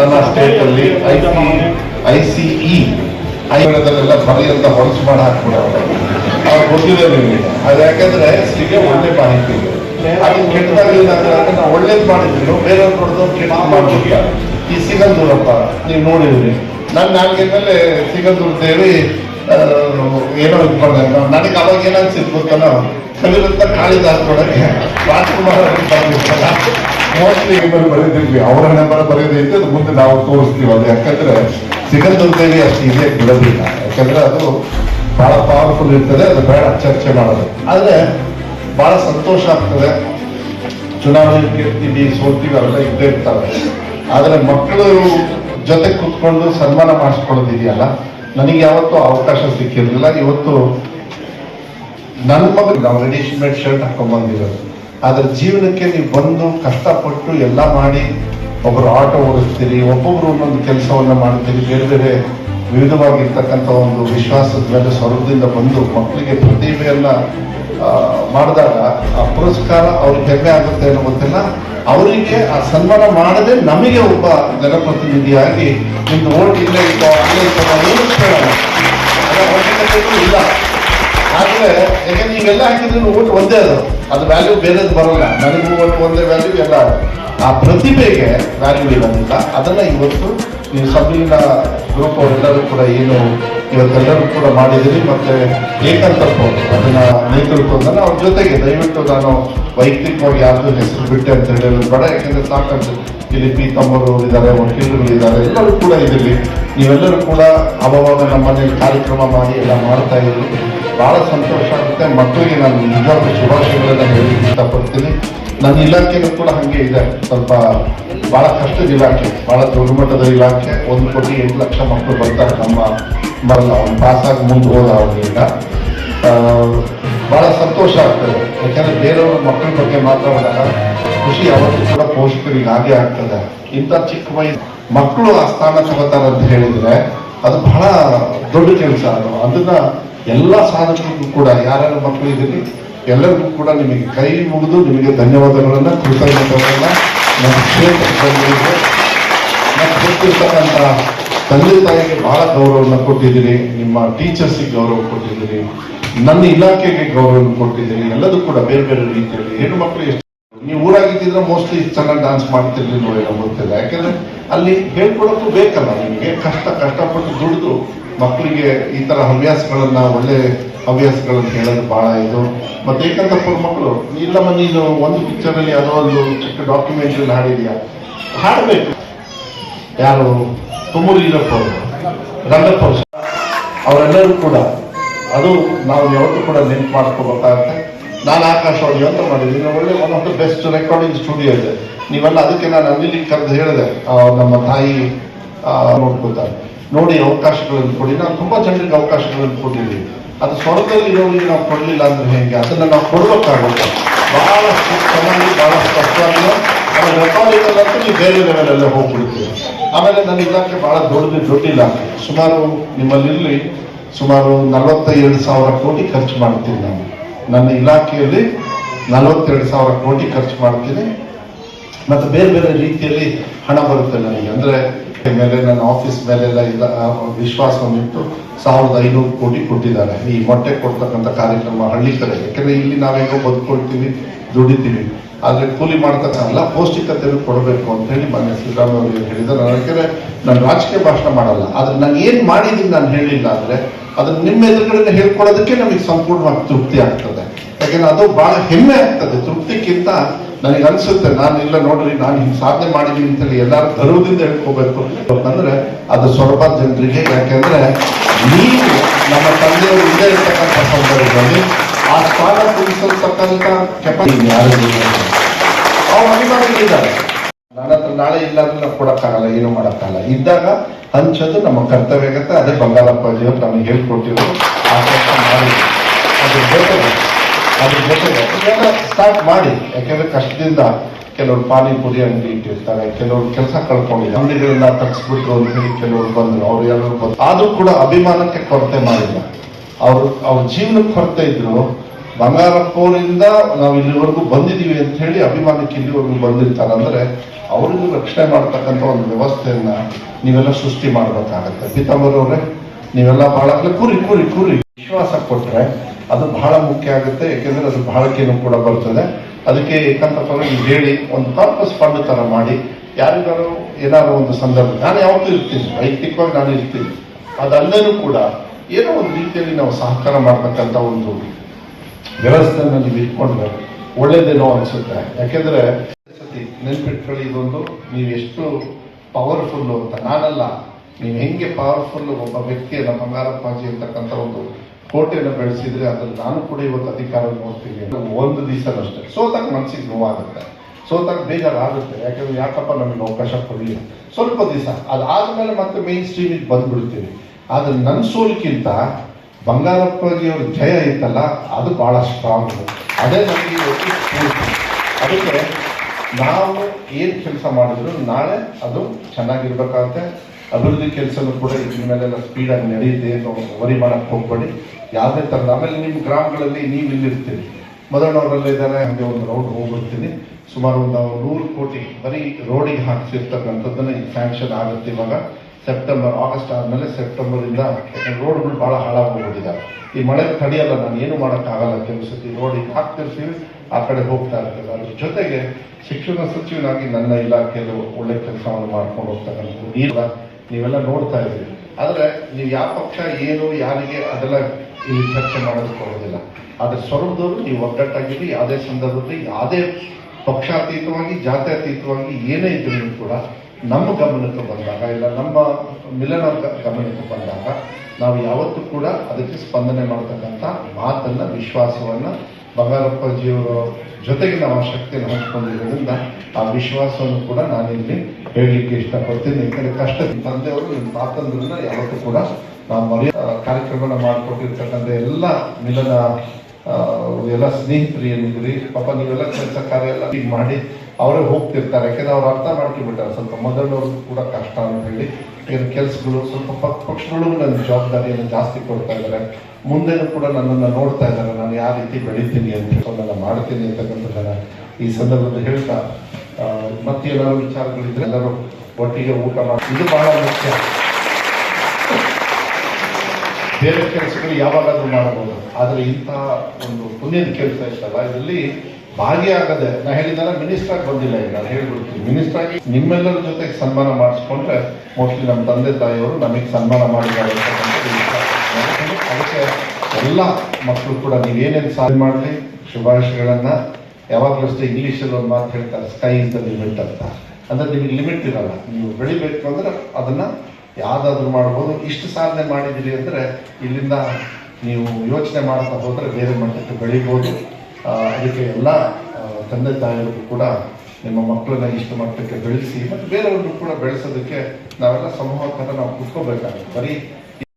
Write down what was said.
Rajasthan state ಅಲ್ಲಿ I C I C I ಐದರಲ್ಲೆಲ್ಲ ಅಂತ ಹೊಲಸು ಮಾಡಿ ಹಾಕ್ಬಿಡ ಅವ್ರು ಗೊತ್ತಿದೆ ನಿಮಗೆ. ಅದು ಯಾಕಂದ್ರೆ ಸಿಗೆ ಒಳ್ಳೆ ಮಾಹಿತಿ ಅದು ಕೆಟ್ಟದಾಗಲಿಲ್ಲ ಅಂದ್ರೆ ಅದನ್ನ ಒಳ್ಳೇದು ಮಾಡಿದ್ರು ಬೇರೆಯವ್ರು ನೋಡಿದ್ರು ಕೆಟ್ಟ ಮಾಡ್ಬಿಡ್ತಾರೆ. ಈ ಸಿಗಂದೂರಪ್ಪ, ನೀವು ನೋಡಿದ್ರಿ. ನನ್ನ ನಾಲ್ಕು ಮೇಲೆ ಸಿಗಂದೂರು ದೇವಿ ಏನೋ ಇಟ್ಕೊಂಡೆ ನನಗೆ ಅವಾಗ ಏನನ್ಸಿದ್ ಗೊತ್ತಲ್ಲ ಕಲಿರಂತ ಕಾಳಿದಾಸ್ ರಾಜ್ಕುಮಾರ್ ಮೋಸ್ಟ್ಲಿ ಇಬ್ಬರು ಬರೆದಿದ್ವಿ ಅವರ ನಂಬರ್ ಬರೆಯೋದೈತೆ ಅದು ಮುಂದೆ ನಾವು ತೋರಿಸ್ತೀವಿ ಅದು ಯಾಕಂದ್ರೆ ಸಿಗಂದೂರು ದೇವಿ ಅಷ್ಟು ಈಸಿಯಾಗಿ ಬಿಡೋದಿಲ್ಲ. ಯಾಕಂದ್ರೆ ಅದು ಬಹಳ ಪವರ್ಫುಲ್ ಇರ್ತದೆ, ಅದು ಬೇಡ ಚರ್ಚೆ ಮಾಡೋದು. ಆದ್ರೆ ಬಹಳ ಸಂತೋಷ ಆಗ್ತದೆ. ಚುನಾವಣೆ ಗೆಲ್ತೀವಿ ಸೋಲ್ತೀವಿ ಅವೆಲ್ಲ ಇದ್ದೇ ಇರ್ತಾರೆ. ಆದ್ರೆ ಮಕ್ಕಳು ಜೊತೆ ಕೂತ್ಕೊಂಡು ಸನ್ಮಾನ ಮಾಡಿಸ್ಕೊಳ್ಳೋದಿದೆಯಲ್ಲ, ನನಗೆ ಯಾವತ್ತೂ ಅವಕಾಶ ಸಿಕ್ಕಿರಲಿಲ್ಲ. ಇವತ್ತು ನನ್ನ ಮಗ ನಾವು ರೆಡಿಮೇಡ್ ಶರ್ಟ್ ಹಾಕೊಂಡ್ ಆದ್ರೆ ಜೀವನಕ್ಕೆ ನೀವು ಬಂದು ಕಷ್ಟಪಟ್ಟು ಎಲ್ಲ ಮಾಡಿ ಒಬ್ಬರು ಆಟೋ ಓಡಿಸ್ತೀರಿ, ಒಬ್ಬೊಬ್ರು ಒಂದೊಂದು ಕೆಲಸವನ್ನ ಮಾಡ್ತೀರಿ, ಬೇರೆ ಬೇರೆ ವಿವಿಧವಾಗಿರ್ತಕ್ಕಂಥ ಒಂದು ವಿಶ್ವಾಸದ ಮೇಲೆ ಸ್ವರ್ಗದಿಂದ ಬಂದು ಮಕ್ಕಳಿಗೆ ಪ್ರತಿಭೆಯನ್ನ ಮಾಡಿದಾಗ ಆ ಪುರಸ್ಕಾರ ಅವ್ರಿಗೆ ಹೆಮ್ಮೆ ಆಗುತ್ತೆ ಅನ್ನೋ ಗೊತ್ತಿಲ್ಲ ಅವರಿಗೆ ಆ ಸನ್ಮಾನ ಮಾಡದೆ ನಮಗೆ ಒಬ್ಬ ಜನಪ್ರತಿನಿಧಿಯಾಗಿ ನಿಮ್ದು ಓಟ್ ಇಲ್ಲ ಇಲ್ಲ. ಅದರ ಇಲ್ಲ ಆದ್ರೆ, ಯಾಕಂದ್ರೆ ನೀವೆಲ್ಲ ಹಾಕಿದ್ರು ಓಟ್ ಒಂದೇ ಅದು. ಅದು ವ್ಯಾಲ್ಯೂ ಬೇರೆದು ಬರೋಲ್ಲ. ನನಗೂ ಓಟ್ ಒಂದೇ ವ್ಯಾಲ್ಯೂ ಎಲ್ಲ ಆ ಪ್ರತಿಭೆಗೆ ವ್ಯಾಲ್ಯೂ ಇರೋದಿಲ್ಲ ಅದನ್ನ ಇವತ್ತು ನೀವು ಸಬೀನ ಗ್ರೂಪ್ ಅವರೆಲ್ಲರೂ ಕೂಡ ಏನು ಇವತ್ತೆಲ್ಲರೂ ಕೂಡ ಮಾಡಿದಿರಿ ಮತ್ತೆ ಏಕಂತಪ್ಪ ಅದನ್ನ ನೇತೃತ್ವದನ್ನ ಅವ್ರ ಜೊತೆಗೆ. ದಯವಿಟ್ಟು ನಾನು ವೈಯಕ್ತಿಕವಾಗಿ ಯಾರ್ದು ಹೆಸರು ಬಿಟ್ಟೆ ಅಂತ ಹೇಳೋದು ಬೇಡ. ಯಾಕಂದ್ರೆ ಸಾಕಷ್ಟು ಇಲ್ಲಿ ಪಿ ತಮ್ಮರು ಇದ್ದಾರೆ ವಕೀಲರು ಇದ್ದಾರೆ ಎಲ್ಲರೂ ಕೂಡ ಇದರಲ್ಲಿ. ನೀವೆಲ್ಲರೂ ಕೂಡ ಅವಾಗ ನಮ್ಮಲ್ಲಿ ಕಾರ್ಯಕ್ರಮ ಮಾಡಿ ಎಲ್ಲ ಮಾಡ್ತಾ ಇದ್ರು. ಬಹಳ ಸಂತೋಷ ಆಗುತ್ತೆ. ಮಕ್ಕಳಿಗೆ ನಾನು ನಿಜವಾದ ಶುಭಾಶಯಗಳನ್ನು ಹೇಳಿ ಇಷ್ಟಪಡ್ತೀನಿ. ನನ್ನ ಇಲಾಖೆನೂ ಕೂಡ ಹಾಗೆ ಇದೆ. ಸ್ವಲ್ಪ ಬಹಳ ಕಷ್ಟದ ಇಲಾಖೆ, ಬಹಳ ದೊಡ್ಡ ಮಟ್ಟದ ಇಲಾಖೆ. ಒಂದು ಕೋಟಿ ಎಂಟು ಲಕ್ಷ ಮಕ್ಕಳು ಬರ್ತಾರೆ ನಮ್ಮ ಬರಲ್ಲ ಅವ್ನು ಪಾಸಾಗಿ ಮುಂದೆ ಹೋದ ಅವ್ರಿಗೀಗ ಬಹಳ ಸಂತೋಷ ಆಗ್ತದೆ. ಯಾಕಂದ್ರೆ ಬೇರೆಯವ್ರ ಮಕ್ಕಳ ಬಗ್ಗೆ ಮಾತಾಡಿದಾಗ ಖುಷಿ ಯಾವತ್ತೂ ಕೂಡ ಪೋಷಕರಿಗೆ ಹಾಗೆ ಆಗ್ತದೆ. ಇಂಥ ಚಿಕ್ಕ ವಯಸ್ಸು ಮಕ್ಕಳು ಆ ಸ್ಥಾನ ಅಂತ ಹೇಳಿದ್ರೆ ಅದು ಬಹಳ ದೊಡ್ಡ ಕೆಲಸ ಅದು. ಅದನ್ನ ಎಲ್ಲ ಸಾಧಕರಿಗೂ ಕೂಡ, ಯಾರ್ಯಾರ ಮಕ್ಕಳು ಇದ್ದೀರಿ, ಎಲ್ಲರಿಗೂ ಕೂಡ ನಿಮಗೆ ಕೈ ಮುಗಿದು ನಿಮಗೆ ಧನ್ಯವಾದಗಳನ್ನ, ಕೃತಜ್ಞತೆಗಳನ್ನ ನಮ್ಮ ಕ್ಷೇತ್ರಕ್ಕೆ ಗೊತ್ತಿರ್ತಕ್ಕಂಥ ತಂದೆ ತಾಯಿಗೆ ಬಹಳ ಗೌರವವನ್ನು ಕೊಟ್ಟಿದ್ದೀರಿ ನಿಮ್ಮ ಟೀಚರ್ಸಿಗೆ ಗೌರವ ಕೊಟ್ಟಿದ್ದೀರಿ ನನ್ನ ಇಲಾಖೆಗೆ ಗೌರವ ಕೊಟ್ಟಿದ್ದೀನಿ. ಎಲ್ಲದೂ ಕೂಡ ಬೇರೆ ಬೇರೆ ರೀತಿಯಲ್ಲಿ. ಹೆಣ್ಣು ಮಕ್ಕಳು ಎಷ್ಟು ನೀವು ಊರಾಗಿದ್ದಿದ್ರೆ ಮೋಸ್ಟ್ಲಿ ಚೆನ್ನಾಗಿ ಡಾನ್ಸ್ ಮಾಡ್ತಿರ್ಲಿಲ್ಲ ಏನೋ ಗೊತ್ತಿಲ್ಲ. ಯಾಕಂದ್ರೆ ಅಲ್ಲಿ ಹೇಳ್ಕೊಡಕ್ಕೂ ಬೇಕಲ್ಲ ನಿಮಗೆ. ಕಷ್ಟ, ಕಷ್ಟಪಟ್ಟು ದುಡಿದು ಮಕ್ಕಳಿಗೆ ಈ ಥರ ಹವ್ಯಾಸಗಳನ್ನ, ಒಳ್ಳೆ ಹವ್ಯಾಸಗಳನ್ನ ಹೇಳೋದು ಬಹಳ ಇದು. ಮತ್ತೆ ಏಕಂತಪ್ಪ ಮಕ್ಕಳು ಇಲ್ಲಮ್ಮ, ನೀನು ಒಂದು ಪಿಕ್ಚರ್ ಅಲ್ಲಿ ಯಾವುದೋ ಒಂದು ಚಿಕ್ಕ ಡಾಕ್ಯುಮೆಂಟ್ರಿ ಹಾಡಿದ್ಯಾ? ಹಾಡಬೇಕು. ಯಾರು? ತುಮೂರು ಈರಪ್ಪ ಅವರು. ರಂಗಪ್ಪ ಅವರೆಲ್ಲರೂ ಕೂಡ ಅದು ನಾವು ಯಾವತ್ತೂ ಕೂಡ ನೆನ್ಪು ಮಾಡ್ಕೋಬೇಕಾಗತ್ತೆ ನಾನು ಆಕಾಶವಾಣಿ ಅಂತ ಮಾಡಿದ್ದೀನಿ. ಒಳ್ಳೆ one of the best recording studio ಇದೆ. ನೀವೆಲ್ಲ ಅದಕ್ಕೆ ನಾನು ಅಲ್ಲಿ ಕರೆದು ಹೇಳಿದೆ. ನಮ್ಮ ತಾಯಿ ನೋಡ್ಕೊತಾರೆ ನೋಡಿ ಅವಕಾಶಗಳನ್ನು ಕೊಡಿ. ನಾವು ತುಂಬ ಜನರಿಗೆ ಅವಕಾಶಗಳನ್ನು ಕೊಟ್ಟಿದ್ವಿ ಅದು ಸ್ವರ್ಗದಲ್ಲಿ ಇರೋರಿಗೆ ನಾವು ಕೊಡಲಿಲ್ಲ ಅಂದ್ರೆ ಹೇಗೆ? ಅದನ್ನು ನಾವು ಕೊಡಬೇಕಾಗುತ್ತೆ. ಬಹಳ ಚೆನ್ನಾಗಿ ಬಹಳ ಸ್ಪಷ್ಟವಾಗಿ ಆಮೇಲೆ ರೆಕಾರ್ಡಿಂಗಲ್ಲಂತೂ ನೀವು ಬೇರೆ ಲೆವೆಲಲ್ಲೇ ಹೋಗ್ಬಿಡ್ತೀವಿ ಆಮೇಲೆ ನನ್ನ ಇಲಾಖೆ ಬಹಳ ದೊಡ್ಡದು ದೊಡ್ಡ ಇಲಾಖೆ ಸುಮಾರು ನಿಮ್ಮಲ್ಲಿರಲಿ ಸುಮಾರು ನಲವತ್ತೈದು ಸಾವಿರ ಕೋಟಿ ಖರ್ಚು ಮಾಡ್ತೀನಿ ನಾನು ನನ್ನ ಇಲಾಖೆಯಲ್ಲಿ ನಲವತ್ತೆರಡು ಸಾವಿರ ಕೋಟಿ ಖರ್ಚು ಮಾಡ್ತೀನಿ ಮತ್ತು ಬೇರೆ ಬೇರೆ ರೀತಿಯಲ್ಲಿ ಹಣ ಬರುತ್ತೆ ನನಗೆ. ಅಂದರೆ ಮೇಲೆ ನನ್ನ ಆಫೀಸ್ ಮೇಲೆಲ್ಲ ಇಲ್ಲ ವಿಶ್ವಾಸವನ್ನು ವಿಶ್ವಾಸವನ್ನಿಟ್ಟು ಸಾವಿರದ ಐನೂರು ಕೋಟಿ ಕೊಟ್ಟಿದ್ದಾರೆ. ಈ ಮೊಟ್ಟೆ ಕೊಡ್ತಕ್ಕಂಥ ಕಾರ್ಯಕ್ರಮ ಹಳ್ಳಿ ಕಡೆ. ಯಾಕೆಂದರೆ ಇಲ್ಲಿ ನಾವೇನೋ ಬದುಕೊಳ್ತೀವಿ, ದುಡಿತೀವಿ. ಆದ್ರೆ ಕೂಲಿ ಮಾಡ್ತಕ್ಕಲ್ಲ ಪೌಷ್ಟಿಕತೆ ಕೊಡಬೇಕು ಅಂತ ಹೇಳಿ ಮಾನ್ಯ ಸಿದ್ದರಾಮಯ್ಯ ಹೇಳಿದ್ದಾರೆ. ಯಾಕಂದ್ರೆ ನಾನು ರಾಜಕೀಯ ಭಾಷಣ ಮಾಡಲ್ಲ. ಆದ್ರೆ ನಾನು ಏನ್ ಮಾಡಿದೀನಿ ನಾನು ಹೇಳಿಲ್ಲ ಅಂದ್ರೆ ಅದನ್ನ ನಿಮ್ಮ ಎದುರುಗಡೆ ಹೇಳ್ಕೊಡೋದಕ್ಕೆ ನಮಗೆ ಸಂಪೂರ್ಣವಾಗಿ ತೃಪ್ತಿ ಆಗ್ತದೆ. ಯಾಕೆಂದ್ರೆ ಅದು ಬಹಳ ಹೆಮ್ಮೆ ಆಗ್ತದೆ. ತೃಪ್ತಿಕ್ಕಿಂತ ನನಗೆ ಅನ್ಸುತ್ತೆ, ನಾನು ಇಲ್ಲ ನೋಡ್ರಿ, ನಾನು ಹಿಂಗೆ ಸಾಧನೆ ಮಾಡಿದೀನಿ ಅಂತೇಳಿ ಎಲ್ಲಾರು ಗರ್ವದಿಂದ ಹೇಳ್ಕೋಬೇಕು. ಅಂತಂದ್ರೆ ಅದು ಸ್ವಲ್ಪ ಜನರಿಗೆ, ಯಾಕೆಂದ್ರೆ ನೀವು ನಮ್ಮ ತಂದೆಯವರು ಇಲ್ಲೇ ಇರ್ತಕ್ಕಂಥ ಸಂದರ್ಭದಲ್ಲಿ ಆ ತಿಳಿಸತಕ್ಕಂಥ ಕೆಪಾಸಿಟಿ. ಅಭಿಮಾನಿಗಳಿದ್ದಾರೆ ನನ್ನ ಹತ್ರ ನಾಳೆ ಇಲ್ಲ ಅಂದ್ರೆ ನಾವು ಕೊಡಕ್ಕಾಗಲ್ಲ, ಏನು ಮಾಡಕ್ಕಾಗಲ್ಲ. ಇದ್ದಾಗ ಹಂಚೋದು ನಮ್ಮ ಕರ್ತವ್ಯ ಆಗತ್ತೆ. ಅದೇ ಬಂಗಾರಪ್ಪ ಜೀವನ ನಮಗೆ ಹೇಳ್ಕೊಟ್ಟಿರೋ ಆ ಕೆಲಸ ಅದ್ರ ಜೊತೆಗೆ ಅದ್ರ ಜೊತೆಗೆ ಸ್ಟಾರ್ಟ್ ಮಾಡಿ. ಯಾಕೆಂದ್ರೆ ಕಷ್ಟದಿಂದ ಕೆಲವರು ಪಾನಿಪುರಿ ಅಂಗಡಿ ಇಟ್ಟಿರ್ತಾರೆ, ಕೆಲವರು ಕೆಲಸ ಕಳ್ಕೊಂಡಿದ್ದಾರೆ ಅಂಗಡಿಗಳನ್ನ ತಗ್ಸ್ಬಿಟ್ರು ಅಂತ ಹೇಳಿ ಕೆಲವರು ಬಂದ್ರು. ಅವ್ರು ಎಲ್ಲರೂ ಬಂದ್ರು. ಆದ್ರೂ ಕೂಡ ಅಭಿಮಾನಕ್ಕೆ ಕೊರತೆ ಮಾಡಿಲ್ಲ. ಅವ್ರು, ಅವ್ರ ಜೀವನಕ್ಕೆ ಕೊರತೆ ಇದ್ರು. ಬಂಗಾರಪ್ಪ ಅವರಿಂದ ನಾವು ಇಲ್ಲಿವರೆಗೂ ಬಂದಿದ್ದೀವಿ ಅಂತ ಹೇಳಿ ಅಭಿಮಾನಕ್ಕೆ ಇಲ್ಲಿವರೆಗೂ ಬಂದಿರ್ತಾರೆ. ಅಂದ್ರೆ ಅವರಿಗೂ ರಕ್ಷಣೆ ಮಾಡ್ತಕ್ಕಂಥ ಒಂದು ವ್ಯವಸ್ಥೆಯನ್ನ ನೀವೆಲ್ಲ ಸೃಷ್ಟಿ ಮಾಡ್ಬೇಕಾಗತ್ತೆ. ಪೀತಾಂಬರ್ ಅವರೇ ನೀವೆಲ್ಲ ಬಹಳ ಕುರಿ ಕುರಿ ಕುರಿ ವಿಶ್ವಾಸ ಕೊಟ್ಟರೆ ಅದು ಬಹಳ ಮುಖ್ಯ ಆಗುತ್ತೆ. ಯಾಕೆಂದ್ರೆ ಅದು ಬಹಳಕ್ಕೇನು ಕೂಡ ಬರ್ತದೆ. ಅದಕ್ಕೆ ನೀವು ಹೇಳಿ, ಒಂದು ಪರ್ಪಸ್ ಫಂಡ್ ಥರ ಮಾಡಿ, ಯಾರಿಗಾರು ಏನಾದ್ರು ಒಂದು ಸಂದರ್ಭ, ನಾನು ಯಾವತ್ತೂ ಇರ್ತೀನಿ, ವೈಯಕ್ತಿಕವಾಗಿ ನಾನು ಇರ್ತೀನಿ. ಅದಲ್ಲೂ ಕೂಡ ಏನೋ ಒಂದು ರೀತಿಯಲ್ಲಿ ನಾವು ಸಹಕಾರ ಮಾಡ್ತಕ್ಕಂಥ ಒಂದು ವ್ಯವಸ್ಥೆನ ನೀವು ಇಟ್ಕೊಂಡ್ರೆ ಒಳ್ಳೇದೇನೋ ಅನಿಸುತ್ತೆ. ಯಾಕೆಂದ್ರೆ ಸತಿ ನೆನ್ಪಿಟ್ಕೊಳ್ಳಿ ಇದೊಂದು, ನೀವು ಎಷ್ಟು ಪವರ್ಫುಲ್ಲು ಅಂತ. ನಾನಲ್ಲ, ನೀವು ಹೆಂಗೆ ಪವರ್ಫುಲ್ ಒಬ್ಬ ವ್ಯಕ್ತಿಯನ್ನು ಬಂಗಾರಪ್ಪಾಜಿ ಅಂತಕ್ಕಂಥ ಒಂದು ಕೋಟೆಯನ್ನು ಬೆಳೆಸಿದ್ರೆ ಅದ್ರಲ್ಲಿ ನಾನು ಕೂಡ ಇವತ್ತು ಅಧಿಕಾರ ನೋಡ್ತೀನಿ. ಒಂದು ದಿವಸನಷ್ಟೇ ಸೋತಾಗ ಮನಸ್ಸಿಗೆ ನೋವಾಗುತ್ತೆ. ಸೋತಾಗ ಬೇಜಾರಾಗುತ್ತೆ. ಯಾಕಂದ್ರೆ ಯಾಕಪ್ಪ ನಮಗೆ ಅವಕಾಶ ಕೊಡಲಿ ಸ್ವಲ್ಪ ದಿವಸ. ಅದಾದ್ಮೇಲೆ ಮತ್ತೆ ಮೇನ್ ಸ್ಟ್ರೀಮಿಗೆ ಬಂದ್ಬಿಡ್ತೀವಿ. ಆದ್ರೆ ನನ್ನ ಸೋಲಿಕ್ಕಿಂತ ಬಂಗಾರಪ್ಪಾಜಿ ಅವ್ರ ಜಯ ಐತಲ್ಲ ಅದು ಬಹಳ ಸ್ಟ್ರಾಂಗ್ ಅದೇ ನಮಗೆ ಇವತ್ತು ಅದಕ್ಕೆ ನಾವು ಏನು ಕೆಲಸ ಮಾಡಿದ್ರು ನಾಳೆ ಅದು ಚೆನ್ನಾಗಿರ್ಬೇಕಾಗತ್ತೆ. ಅಭಿವೃದ್ಧಿ ಕೆಲಸನೂ ಕೂಡ ಇದ್ರ ಮೇಲೆಲ್ಲ ಸ್ಪೀಡಾಗಿ ನಡೆಯುತ್ತೆ ಒಂದು ವರಿ ಮಾಡಕ್ಕೆ ಹೋಗ್ಬೇಡಿ. ಯಾವುದೇ ಥರದ ಆಮೇಲೆ ನಿಮ್ಮ ಗ್ರಾಮಗಳಲ್ಲಿ ನೀವು ಇಲ್ಲಿರ್ತೀರಿ. ಮದಣ್ಣವರೆಲ್ಲ ಇದ್ದಾರೆ ಹಾಗೆ ಒಂದು ರೌಂಡ್ ಹೋಗ್ಬಿಡ್ತೀನಿ. ಸುಮಾರು ಒಂದು ನೂರು ಕೋಟಿ ಬರೀ ರೋಡಿಗೆ ಹಾಕ್ಸಿರ್ತಕ್ಕಂಥದ್ದನ್ನು ಈ ಸ್ಯಾಂಕ್ಷನ್ ಆಗುತ್ತೆ ಇವಾಗ. ಸೆಪ್ಟೆಂಬರ್ ಆಗಸ್ಟ್ ಆದಮೇಲೆ ಸೆಪ್ಟೆಂಬರಿಂದ ರೋಡ್ಗಳು ಭಾಳ ಹಾಳಾಗೋಗ್ಬಿಟ್ಟಿದ್ದಾವೆ ಈ ಮಳೆ ತಡೆಯಲ್ಲ, ನಾನು ಏನು ಮಾಡೋಕ್ಕಾಗಲ್ಲ, ಕೆಲವು ಸತಿ ರೋಡಿಗೆ ಹಾಕ್ತಿರ್ತೀವಿ, ಆ ಕಡೆ ಹೋಗ್ತಾ ಇರ್ತದೆ. ಅದ್ರ ಜೊತೆಗೆ ಶಿಕ್ಷಣ ಸಚಿವನಾಗಿ ನನ್ನ ಇಲಾಖೆಯಲ್ಲಿ ಒಳ್ಳೆ ಕೆಲಸವನ್ನು ಮಾಡ್ಕೊಂಡು ಹೋಗ್ತಕ್ಕಂಥ ನೀರ ನೀವೆಲ್ಲ ನೋಡ್ತಾ ಇದ್ದೀರಿ. ಆದರೆ ನೀವು ಯಾವ ಪಕ್ಷ, ಏನು, ಯಾರಿಗೆ ಅದೆಲ್ಲ ಇಲ್ಲಿ ಚರ್ಚೆ ಮಾಡೋದಕ್ಕೆ ಹೋಗೋದಿಲ್ಲ. ಆದ್ರೆ ಸ್ವರೂಪದವರು ನೀವು ಒಗ್ಗಟ್ಟಾಗಿರಿ, ಯಾವುದೇ ಸಂದರ್ಭದಲ್ಲಿ ಯಾವುದೇ ಪಕ್ಷಾತೀತವಾಗಿ, ಜಾತ್ಯತೀತವಾಗಿ ಏನೇ ಇದ್ರೂ ಕೂಡ ನಮ್ಮ ಗಮನಕ್ಕೆ ಬಂದಾಗ ಇಲ್ಲ, ನಮ್ಮ ಮಿಲನ ಗಮನಕ್ಕೆ ಬಂದಾಗ ನಾವು ಯಾವತ್ತೂ ಕೂಡ ಅದಕ್ಕೆ ಸ್ಪಂದನೆ ಮಾಡತಕ್ಕಂಥ ಮಾತನ್ನು, ವಿಶ್ವಾಸವನ್ನು ಬಂಗಾರಪ್ಪಾಜಿಯವರ ಜೊತೆಗೆ ನಾವು ಆ ಶಕ್ತಿಯನ್ನು ಹಂಚ್ಕೊಂಡಿರೋದ್ರಿಂದ ಆ ವಿಶ್ವಾಸವನ್ನು ಕೂಡ ನಾನಿಲ್ಲಿ ಹೇಳಲಿಕ್ಕೆ ಇಷ್ಟಪಡ್ತೀನಿ. ಯಾಕಂದರೆ ಕಷ್ಟ ತಂದೆಯವರು, ನಿಮ್ಮ ತಾತಂದ್ರನ್ನ ಯಾವತ್ತೂ ಕೂಡ ನಾವು ಮರೆಯ ಕಾರ್ಯಕ್ರಮನ ಮಾಡಿಕೊಟ್ಟಿರ್ತಕ್ಕಂಥ ಎಲ್ಲ ಮಿಲನ ಎಲ್ಲ ಸ್ನೇಹಿತರು ಏನಿದ್ರಿ ಪಾಪ ನೀವೆಲ್ಲ ಕೆಲಸ ಕಾರ್ಯ ಎಲ್ಲ ಹೀಗೆ ಮಾಡಿ ಅವರೇ ಹೋಗ್ತಿರ್ತಾರೆ. ಯಾಕೆಂದ್ರೆ ಅವ್ರು ಅರ್ಥ ಮಾಡ್ಕೊಂಡ್ಬಿಟ್ಟಾರೆ. ಸ್ವಲ್ಪ ಮೊದಲನವ್ರಿಗೂ ಕೂಡ ಕಷ್ಟ ಅಂತ ಹೇಳಿ. ಏನು ಕೆಲಸಗಳು ಸ್ವಲ್ಪ ಪಕ್- ಪಕ್ಷಗಳು ನನ್ನ ಜವಾಬ್ದಾರಿಯನ್ನು ಜಾಸ್ತಿ ಕೊಡ್ತಾ ಇದ್ದಾರೆ. ಮುಂದೆನೂ ಕೂಡ ನನ್ನನ್ನು ನೋಡ್ತಾ ಇದ್ದಾರೆ. ನಾನು ಯಾವ ರೀತಿ ಬೆಳಿತೀನಿ ಅಂತ ನಾನು ಮಾಡ್ತೀನಿ ಅಂತಕ್ಕಂಥದ್ದನ್ನ ಈ ಸಂದರ್ಭದಲ್ಲಿ ಹೇಳ್ತಾ ಮತ್ತೆ ಏನಾದ್ರು ವಿಚಾರಗಳಿದ್ರೆ ಎಲ್ಲರೂ ಒಟ್ಟಿಗೆ ಊಟ ಮಾಡಿ. ಇದು ಬಹಳ ಮುಖ್ಯ. ಬೇರೆ ಕೆಲಸಗಳು ಯಾವಾಗಾದರೂ ಮಾಡಬಹುದು. ಆದರೆ ಇಂತಹ ಒಂದು ಪುಣ್ಯದ ಕೆಲಸ ಇಷ್ಟಲ್ಲ ಇದರಲ್ಲಿ ಭಾಗಿಯಾಗದೆ ನಾ ಹೇಳಿದಾರ ಮಿನಿಸ್ಟರ್ ಆಗಿ ಬಂದಿಲ್ಲ ಈಗ, ನಾನು ಹೇಳ್ಬಿಡ್ತೀನಿ. ಮಿನಿಸ್ಟರ್ ಆಗಿ ನಿಮ್ಮೆಲ್ಲರ ಜೊತೆಗೆ ಸನ್ಮಾನ ಮಾಡಿಸ್ಕೊಂಡ್ರೆ ಮೋಸ್ಟ್ಲಿ ನಮ್ಮ ತಂದೆ ತಾಯಿಯವರು ನಮಗೆ ಸನ್ಮಾನ ಮಾಡಿದ್ದಾರೆ. ಅದಕ್ಕೆ ಎಲ್ಲ ಮಕ್ಕಳು ಕೂಡ ನೀವೇನೇನು ಸಾಧನೆ ಮಾಡಲಿ, ಶುಭಾಶಯಗಳನ್ನು ಯಾವಾಗಲೂ ಅಷ್ಟೇ ಇಂಗ್ಲೀಷಲ್ಲಿ ಒಂದು ಮಾತು ಹೇಳ್ತಾರೆ ಸ್ಕೈ ಇಸ್ ದ ಲಿಮಿಟ್ ಅಂತ. ಅಂದರೆ ನಿಮಗೆ ಲಿಮಿಟ್ ಇರಲ್ಲ. ನೀವು ಬೆಳಿಬೇಕು ಅಂದ್ರೆ ಅದನ್ನು ಯಾವುದಾದ್ರೂ ಮಾಡ್ಬೋದು. ಇಷ್ಟು ಸಾಧನೆ ಮಾಡಿದ್ದೀರಿ ಅಂದರೆ ಇಲ್ಲಿಂದ ನೀವು ಯೋಚನೆ ಮಾಡ್ತಾ ಹೋದರೆ ಬೇರೆ ಮಟ್ಟಕ್ಕೆ ಬೆಳಿಬೋದು. ಅದಕ್ಕೆ ಎಲ್ಲ ತಂದೆ ತಾಯಿಯರಿಗೂ ಕೂಡ, ನಿಮ್ಮ ಮಕ್ಕಳನ್ನ ಇಷ್ಟು ಮಟ್ಟಕ್ಕೆ ಬೆಳೆಸಿ, ಮತ್ತು ಬೇರೆಯವ್ರಿಗೂ ಕೂಡ ಬೆಳೆಸೋದಕ್ಕೆ ನಾವೆಲ್ಲ ಸಮೂಹಕ್ಕಂತ ನಾವು ಕುತ್ಕೋಬೇಕಾಗುತ್ತೆ. ಬರೀ